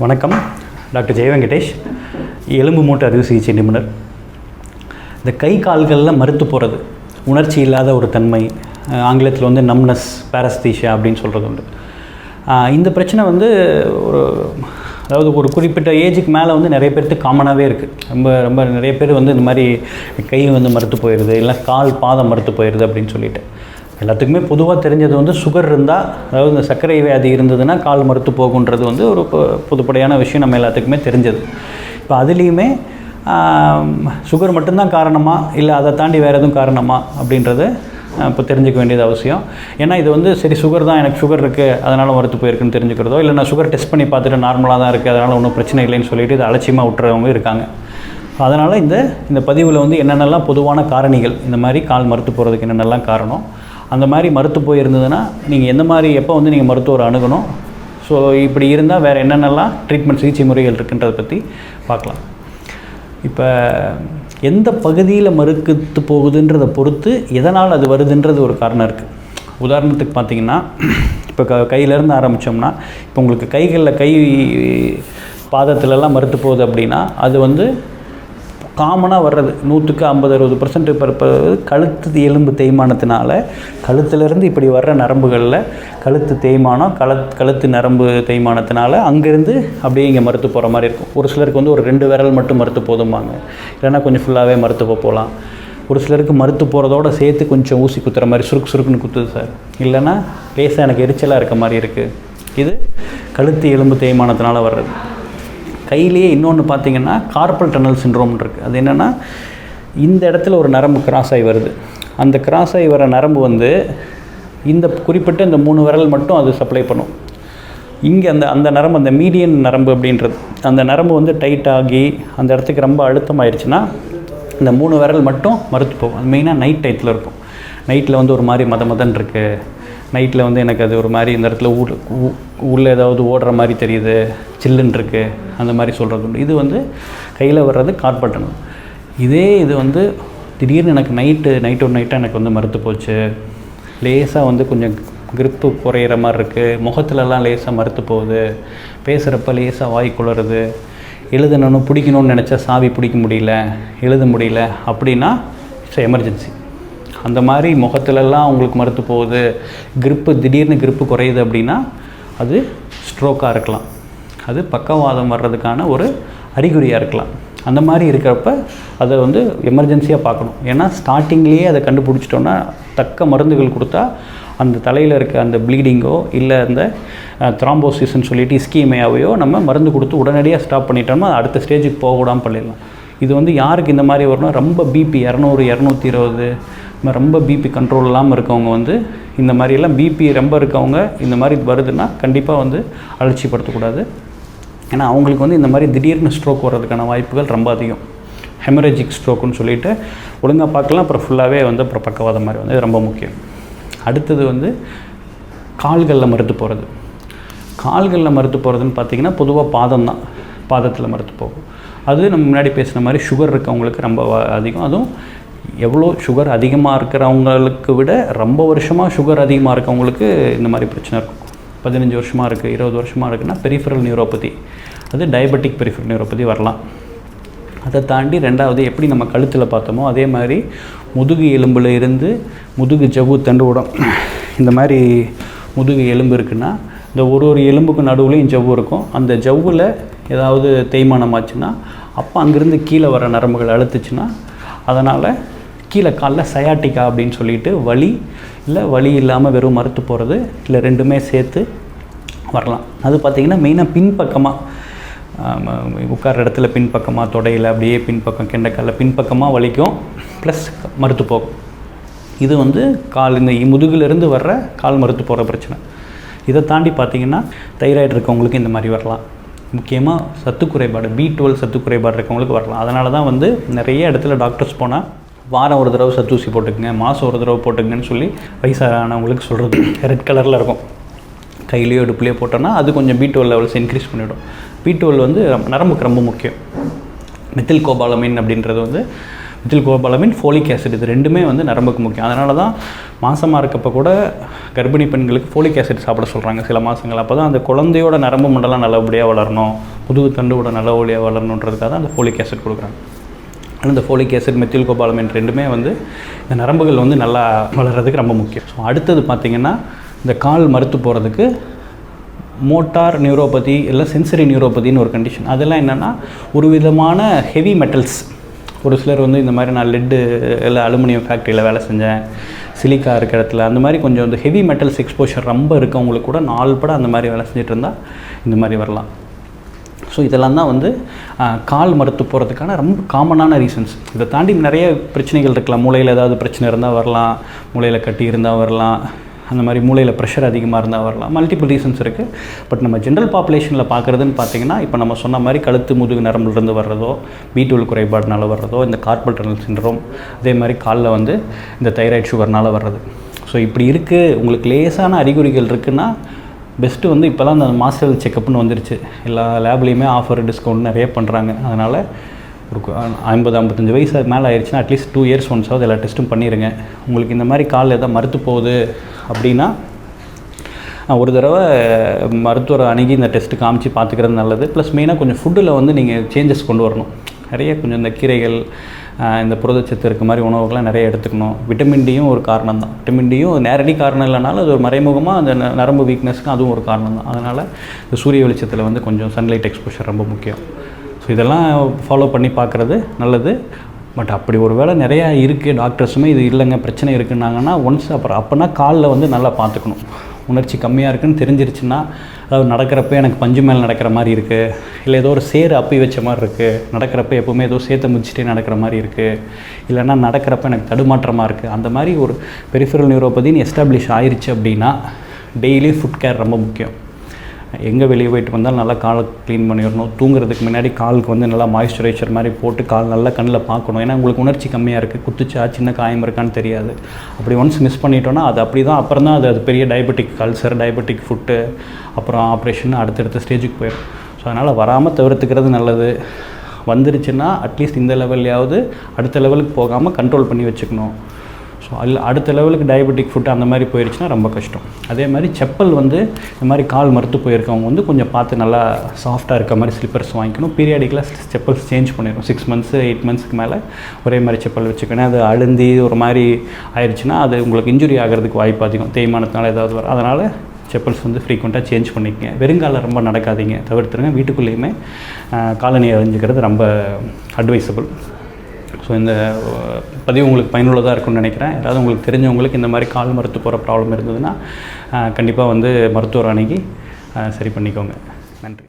வணக்கம். டாக்டர் ஜெய வெங்கடேஷ் எலும்பு மூட்டு அறுவை சிகிச்சை நிபுணர். இந்த கை கால்களில் மறுத்து போகிறது உணர்ச்சி இல்லாத ஒரு தன்மை ஆங்கிலத்தில் வந்து நம்னஸ் பேரஸ்தீஷியா அப்படின்னு சொல்கிறது உண்டு. இந்த பிரச்சனை வந்து ஒரு அதாவது ஒரு குறிப்பிட்ட ஏஜுக்கு மேலே வந்து நிறைய பேருக்கு காமனாகவே இருக்குது ரொம்ப ரொம்ப நிறைய பேர் வந்து இந்த மாதிரி கை வந்து மறுத்து போயிடுது இல்லை கால் பாதம் மறுத்து போயிடுது அப்படின்னு சொல்லிட்டு. எல்லாத்துக்குமே பொதுவாக தெரிஞ்சது வந்து சுகர் இருந்தால் அதாவது இந்த சர்க்கரை வியாதி இருந்ததுன்னா கால் மறுத்து போகுன்றது வந்து ஒரு பொதுப்படையான விஷயம் நம்ம எல்லாத்துக்குமே தெரிஞ்சது. இப்போ அதுலேயுமே சுகர் மட்டும்தான் காரணமா இல்லை அதை தாண்டி வேறு எதுவும் காரணமா அப்படின்றது இப்போ தெரிஞ்சுக்க வேண்டியது அவசியம். ஏன்னா இது வந்து சரி சுகர் தான் எனக்கு சுகர் இருக்குது அதனால் மறுத்து போயிருக்குன்னு தெரிஞ்சுக்கிறதோ இல்லை நான் சுகர் டெஸ்ட் பண்ணி பார்த்துட்டு நார்மலாக தான் இருக்குது அதனால் ஒன்றும் பிரச்சனை இல்லைன்னு சொல்லிட்டு இது அலட்சியமாக விட்டுறவங்க இருக்காங்க. அதனால் இந்த இந்த பதிவில் வந்து என்னென்னலாம் பொதுவான காரணிகள் இந்த மாதிரி கால் மறுத்து போகிறதுக்கு என்னென்னலாம் காரணம் அந்த மாதிரி மறுத்து போயிருந்ததுன்னா நீங்கள் எந்த மாதிரி எப்போ வந்து நீங்கள் மருத்துவர் அணுகணும்? ஸோ இப்படி இருந்தால் வேறு என்னென்னலாம் ட்ரீட்மெண்ட் சிகிச்சை முறைகள் இருக்குன்றதை பற்றி பார்க்கலாம். இப்போ எந்த பகுதியில் மறுக்கத்து போகுதுன்றதை பொறுத்து எதனால் அது வருதுன்றது ஒரு காரணம் இருக்குது உதாரணத்துக்கு பார்த்தீங்கன்னா இப்போ க கையிலேருந்து ஆரம்பித்தோம்னா இப்போ உங்களுக்கு கைகளில் கை பாதத்துலலாம் மறுத்து போகுது அப்படின்னா அது வந்து காமனாக வர்றது. நூற்றுக்கு ஐம்பது அறுபது பர்சன்ட் இப்போ கழுத்து எலும்பு தேய்மானத்தினால கழுத்துலேருந்து இப்படி வர்ற நரம்புகளில் கழுத்து தேய்மானம் கழுத் கழுத்து நரம்பு தேய்மானத்தினால அங்கேருந்து அப்படியே இங்கே மறுத்து போகிற மாதிரி இருக்கும். ஒரு சிலருக்கு வந்து ஒரு ரெண்டு விரல் மட்டும் மறுத்து போதும்பாங்க. இல்லைன்னா கொஞ்சம் ஃபுல்லாகவே மறுத்து போகலாம் ஒரு சிலருக்கு மறுத்து போகிறதோட சேர்த்து கொஞ்சம் ஊசி குத்துற மாதிரி சுருக்கு சுருக்குன்னு குத்துது சார். இல்லைன்னா லேசாக எனக்கு எரிச்சலாக இருக்க மாதிரி இருக்குது இது கழுத்து எலும்பு தேய்மானத்தினால வர்றது. கையிலேயே இன்னொன்று பார்த்தீங்கன்னா கார்பல் டனல் சிண்ட்ரோம் இருக்குது அது என்னென்னா இந்த இடத்துல ஒரு நரம்பு கிராஸ் ஆகி வருது. அந்த கிராஸ் ஆகி வர நரம்பு வந்து இந்த குறிப்பிட்ட இந்த மூணு விரல் மட்டும் அது சப்ளை பண்ணும். இங்கே அந்த அந்த நரம்பு அந்த மீடியன் நரம்பு அப்படின்றது அந்த நரம்பு வந்து டைட் ஆகி அந்த இடத்துக்கு ரொம்ப அழுத்தமாயிருச்சுன்னா இந்த மூணு விரல் மட்டும் மறுத்து போகும். அது மெயினாக நைட் டயத்தில் இருக்கும். நைட்டில் வந்து ஒரு மாதிரி மத மதன் இருக்குது நைட்டில் வந்து எனக்கு அது ஒரு மாதிரி இந்த இடத்துல ஊர் உள்ளே ஏதாவது ஓடுற மாதிரி தெரியுது சில்லுன்னு இருக்குது அந்த மாதிரி சொல்கிறது உண்டு. இது வந்து கையில் வர்றது கார்பட்டணும் இதே இது வந்து திடீர்னு எனக்கு நைட்டு நைட் ஒரு நைட்டாக எனக்கு வந்து மறுத்து போச்சு. லேசாக வந்து கொஞ்சம் கிரிப்பு குறையிற மாதிரி இருக்குது முகத்துலலாம் லேசாக மறுத்து போகுது. பேசுகிறப்ப லேசாக வாய் குளருது. எழுதணும்னு பிடிக்கணும்னு நினச்சா சாவி பிடிக்க முடியல எழுத முடியல அப்படின்னா இட்ஸ் எமர்ஜென்சி அந்த மாதிரி முகத்துலலாம் உங்களுக்கு மறுத்து போகுது. கிரிப்பு திடீர்னு கிரிப்பு குறையுது அப்படின்னா அது ஸ்ட்ரோக்காக இருக்கலாம். அது பக்கவாதம் வர்றதுக்கான ஒரு அறிகுறியாக இருக்கலாம். அந்த மாதிரி இருக்கிறப்ப அதை வந்து எமர்ஜென்சியாக பார்க்கணும். ஏன்னா ஸ்டார்டிங்லேயே அதை கண்டுபிடிச்சிட்டோன்னா தக்க மருந்துகள் கொடுத்தா அந்த தலையில் இருக்க அந்த ப்ளீடிங்கோ இல்லை அந்த த்ராம்போசிஸ்ன்னு சொல்லிட்டு இஸ்கீமையாவையோ நம்ம மருந்து கொடுத்து உடனடியாக ஸ்டாப் பண்ணிட்டோம்னா அடுத்த ஸ்டேஜுக்கு போக விடாமல் பண்ணிடலாம் இது வந்து யாருக்கு இந்த மாதிரி வரணும் ரொம்ப பிபி இரநூறு இரநூத்தி இருபது ரொம்ப பிபி கண்ட்ரோல் இல்லாமல் இருக்கவங்க வந்து இந்த மாதிரியெல்லாம் பிபி ரொம்ப இருக்கவங்க இந்த மாதிரி வருதுன்னா கண்டிப்பாக வந்து அலட்சிப்படுத்தக்கூடாது ஏன்னா அவங்களுக்கு வந்து இந்த மாதிரி திடீர்னு ஸ்ட்ரோக் வர்றதுக்கான வாய்ப்புகள் ரொம்ப அதிகம். ஹெமரேஜிக் ஸ்ட்ரோக்குன்னு சொல்லிட்டு ஒழுங்காக பார்க்கலாம் அப்புறம் ஃபுல்லாகவே வந்து அப்புறம் பக்கவாதம் மாதிரி வந்து ரொம்ப முக்கியம். அடுத்தது வந்து கால்களில் மறுத்து போகிறது கால்களில் மறுத்து போகிறதுன்னு பார்த்தீங்கன்னா பொதுவாக பாதம் தான். பாதத்தில் மறுத்து போகும். அது நம்ம முன்னாடி பேசின மாதிரி சுகர் இருக்கவங்களுக்கு ரொம்ப அதிகம். அதுவும் எவ்வளோ சுகர் அதிகமாக இருக்கிறவங்களுக்கு விட ரொம்ப வருஷமாக சுகர் அதிகமாக இருக்கவங்களுக்கு இந்த மாதிரி பிரச்சனை இருக்கும். பதினஞ்சு வருஷமாக இருக்குது இருபது வருஷமாக இருக்குன்னா பெரிஃபரல் நியூரோபதி அது டயபெட்டிக் பெரிஃபரல் நியூரோபதி வரலாம். அதை தாண்டி ரெண்டாவது எப்படி நம்ம கழுத்தில் பார்த்தோமோ அதே மாதிரி முதுகு எலும்பில் இருந்து முதுகு ஜவ்வு தண்டுவடம் இந்த மாதிரி முதுகு எலும்பு இருக்குன்னா இந்த ஒரு ஒரு எலும்புக்கு நடுவுலையும் ஜவ்வு இருக்கும். அந்த ஜவ்வில் ஏதாவது தேய்மானம் ஆச்சுன்னா அப்போ அங்கேருந்து கீழே வர நரம்புகள் அழுத்துச்சுன்னா அதனால் கீழே காலில் சயாட்டிக்கா அப்படின்னு சொல்லிட்டு வலி இல்லை வலி இல்லாமல் வெறும் மறுத்து போகிறது இல்லை ரெண்டுமே சேர்த்து வரலாம். அது பார்த்திங்கன்னா மெயினாக பின்பக்கமாக உட்கார்ற இடத்துல பின்பக்கமாக தொடையில் அப்படியே பின்பக்கம் கெண்டைக்காலில் பின்பக்கமாக வலிக்கும் ப்ளஸ் மறுத்து போகும். இது வந்து கால் இந்த முதுகுலேருந்து வர்ற கால் மறுத்து போகிற பிரச்சனை. இதை தாண்டி பார்த்திங்கன்னா தைராய்டு இருக்கவங்களுக்கு இந்த மாதிரி வரலாம். முக்கியமாக சத்து குறைபாடு பி டுவெல் சத்து குறைபாடு இருக்கவங்களுக்கு வரலாம். அதனால தான் வந்து நிறைய இடத்துல டாக்டர்ஸ் போனால் வாரம் ஒரு தடவை சத்தூசி போட்டுக்குங்க மாதம் ஒரு தடவை போட்டுக்கங்கன்னு சொல்லி வயசானவங்களுக்கு சொல்கிறது ரெட் கலரில் இருக்கும். கையிலையோ இடுப்புலையோ போட்டோன்னா அது கொஞ்சம் பி டுவெல் லெவல்ஸ் இன்க்ரீஸ் பண்ணிவிடும் பி டுவெல் வந்து நரம்புக்கு ரொம்ப முக்கியம். மெத்தில் கோபாலமின் அப்படின்றது வந்து மெத்தில் கோபாலமின் ஃபோலிக் ஆசிட் இது ரெண்டுமே வந்து நரம்புக்கு முக்கியம். அதனால தான் மாதமாக இருக்கப்போ கூட கர்ப்பிணி பெண்களுக்கு ஃபோலிக் ஆசிட் சாப்பிட சொல்கிறாங்க சில மாதங்கள் அப்போ தான் அந்த குழந்தையோட நரம்பு மண்டலம் நல்லபடியாக வளரணும். முதுகு தண்டுவோட நல்லபடியாக வளரணுன்றதுக்காக தான் அந்த ஃபோலிக் ஆசிட் கொடுக்குறாங்க. அந்த ஃபோலிக் ஆசிட் மெத்தில் கோபாலமின் ரெண்டுமே வந்து இந்த நரம்புகள் வந்து நல்லா வளர்கிறதுக்கு ரொம்ப முக்கியம். ஸோ அடுத்தது பார்த்திங்கன்னா இந்த கால் மறுத்து போகிறதுக்கு மோட்டார் நியூரோபதி இல்லை சென்சரி நியூரோபதின்னு ஒரு கண்டிஷன் அதெல்லாம் என்னென்னா ஒரு விதமான ஹெவி மெட்டல்ஸ் ஒரு சிலர் வந்து இந்த மாதிரி நான் லெட்டு இல்லை அலுமினியம் ஃபேக்ட்ரியில் வேலை செஞ்சேன் சிலிக்கா இருக்கிற இடத்துல. அந்த மாதிரி கொஞ்சம் இந்த ஹெவி மெட்டல்ஸ் எக்ஸ்போஷர் ரொம்ப இருக்கவங்களுக்கு கூட நாள் பட அந்த மாதிரி வேலை செஞ்சுட்டு இருந்தால் இந்த மாதிரி வரலாம். ஸோ இதெல்லாம் தான் வந்து கால் மறுத்து போகிறதுக்கான ரொம்ப காமனான ரீசன்ஸ் இதை தாண்டி நிறைய பிரச்சனைகள் இருக்கலாம். மூளையில் ஏதாவது பிரச்சனை இருந்தால் வரலாம். மூளையில் கட்டி இருந்தால் வரலாம். அந்த மாதிரி மூளையில் ப்ரெஷர் அதிகமாக இருந்தால் வரலாம். மல்டிபிள் ரீசன்ஸ் இருக்குது பட் நம்ம ஜென்ரல் பாப்புலேஷனில் பார்க்குறதுன்னு பார்த்தீங்கன்னா இப்போ நம்ம சொன்ன மாதிரி கழுத்து முதுகு நரம்புலேருந்து வர்றதோ பீட்டுவல் குறைபாடுனால வர்றதோ இந்த கார்பல் டனல் சின்ரோம் அதே மாதிரி காலில் வந்து இந்த தைராய்டு சுகர்னால் வர்றது. ஸோ இப்படி இருக்குது உங்களுக்கு லேசான அறிகுறிகள் இருக்குன்னா பெஸ்ட்டு வந்து இப்போலாம் அந்த மாஸ்டர் செக்கப்னு வந்துருச்சு. எல்லா லேப்லேயுமே ஆஃபர் டிஸ்கவுண்ட் நிறைய பண்ணுறாங்க அதனால் ஒரு ஐம்பது ஐம்பத்தஞ்சு வயசு மேலே ஆயிடுச்சுன்னா அட்லீஸ்ட் டூ இயர்ஸ் ஒன்ஸாவது எல்லா டெஸ்ட்டும் பண்ணிடுங்க உங்களுக்கு இந்த மாதிரி காலில் எதாவது மறுத்து போகுது அப்படின்னா ஒரு தடவை மருத்துவரை அணுகி இந்த டெஸ்ட்டு காமிச்சு பார்த்துக்கிறது நல்லது. ப்ளஸ் மெயினாக கொஞ்சம் ஃபுட்டில் வந்து நீங்கள் சேஞ்சஸ் கொண்டு வரணும். நிறைய கொஞ்சம் இந்த கீரைகள் இந்த புரதச்சத்து இருக்க மாதிரி உணவுகள்லாம் நிறைய எடுத்துக்கணும். விட்டமின் டியும் ஒரு காரணம் தான் விட்டமின் டியும் நேரடி காரணம் இல்லைனாலும் அது ஒரு மறைமுகமாக அந்த ந- நரம்பு வீக்னஸ்க்கு அதுவும் ஒரு காரணம் தான் அதனால் இந்த சூரிய வெளிச்சத்தில் வந்து கொஞ்சம் சன்லைட் எக்ஸ்போஷர் ரொம்ப முக்கியம். ஸோ இதெல்லாம் ஃபாலோ பண்ணி பார்க்குறது நல்லது. பட் அப்படி ஒரு வேளை நிறையா இருக்குது டாக்டர்ஸுமே இது இல்லைங்க பிரச்சனை இருக்குன்னாங்கன்னா ஒன்ஸ் அப்புறம் அப்போனா காலில் வந்து நல்லா பார்த்துக்கணும். உணர்ச்சி கம்மியாக இருக்குன்னு தெரிஞ்சிருச்சுன்னா அதாவது நடக்கிறப்ப எனக்கு பஞ்சு மேலே நடக்கிற மாதிரி இருக்குது இல்லை ஏதோ ஒரு சேறு அப்பி வச்ச மாதிரி இருக்குது நடக்கிறப்ப எப்போவுமே ஏதோ சேர்த்து முடிச்சுட்டே நடக்கிற மாதிரி இருக்குது இல்லைன்னா நடக்கிறப்ப எனக்கு தடுமாற்றமாக இருக்குது அந்த மாதிரி ஒரு பெரிஃபரல் நியூரோபதின்னு எஸ்டாப்ளிஷ் ஆயிடுச்சு அப்படின்னா டெய்லி ஃபுட் கேர் ரொம்ப முக்கியம். எங்கே வெளியே போயிட்டு வந்தாலும் நல்லா காலை க்ளீன் பண்ணிடணும். தூங்குறதுக்கு முன்னாடி காலுக்கு வந்து நல்லா மாய்ஸ்சரைசர் மாதிரி போட்டு கால் நல்லா கண்ணில் பார்க்கணும். ஏன்னா உங்களுக்கு உணர்ச்சி கம்மியாக இருக்குது குத்துச்சா சின்ன காயம் இருக்கான்னு தெரியாது. அப்படி ஒன்ஸ் மிஸ் பண்ணிட்டோன்னா அது அப்படி தான் அப்புறம் தான் அது அது பெரிய டயபெட்டிக் கல்சர் டயபெட்டிக் ஃபுட்டு அப்புறம் ஆப்ரேஷன் அடுத்தடுத்த ஸ்டேஜுக்கு போயிடும். ஸோ அதனால் வராமல் தவிர்த்துக்கிறது நல்லது. வந்துருச்சுன்னா அட்லீஸ்ட் இந்த லெவல்லையாவது அடுத்த லெவலுக்கு போகாமல் கண்ட்ரோல் பண்ணி வச்சுக்கணும். ஸோ அதில் அடுத்த லெவலுக்கு டயபெட்டிக் ஃபுட் அந்த மாதிரி போயிடுச்சுன்னா ரொம்ப கஷ்டம். அதே மாதிரி செப்பல் வந்து இந்த மாதிரி கால் மறுத்து போயிருக்கவங்க வந்து கொஞ்சம் பார்த்து நல்லா சாஃப்டாக இருக்க மாதிரி ஸ்லிப்பர்ஸ் வாங்கிக்கணும். பீரியாடிக்கலாக செப்பல்ஸ் சேஞ்ச் பண்ணிடும் சிக்ஸ் மந்த்ஸு எயிட் மந்த்ஸ்க்கு மேலே ஒரே மாதிரி செப்பல் வச்சுக்கணும். அது அழுந்தி ஒரு மாதிரி ஆயிடுச்சுன்னா அது உங்களுக்கு இன்ஜுரி ஆகிறதுக்கு வாய்ப்பு அதிகம். தேய்மானத்தினால ஏதாவது வரும் அதனால் செப்பல்ஸ் வந்து ஃப்ரீக்வெண்ட்டாக சேஞ்ச் பண்ணிக்கங்க. வெறுங்கால ரொம்ப நடக்காதீங்க. தவிர்த்துருங்க. வீட்டுக்குள்ளேயுமே காலனி அறிஞ்சிக்கிறது ரொம்ப அட்வைசபிள் ஸோ இந்த பதிவு உங்களுக்கு பயனுள்ளதாக இருக்கும்னு நினைக்கிறேன். யாராவது உங்களுக்கு தெரிஞ்சவங்களுக்கு இந்த மாதிரி கால் மறுத்து போகிற ப்ராப்ளம் இருந்ததுன்னா கண்டிப்பாக வந்து மருத்துவர் அணுகி சரி பண்ணிக்கோங்க. நன்றி.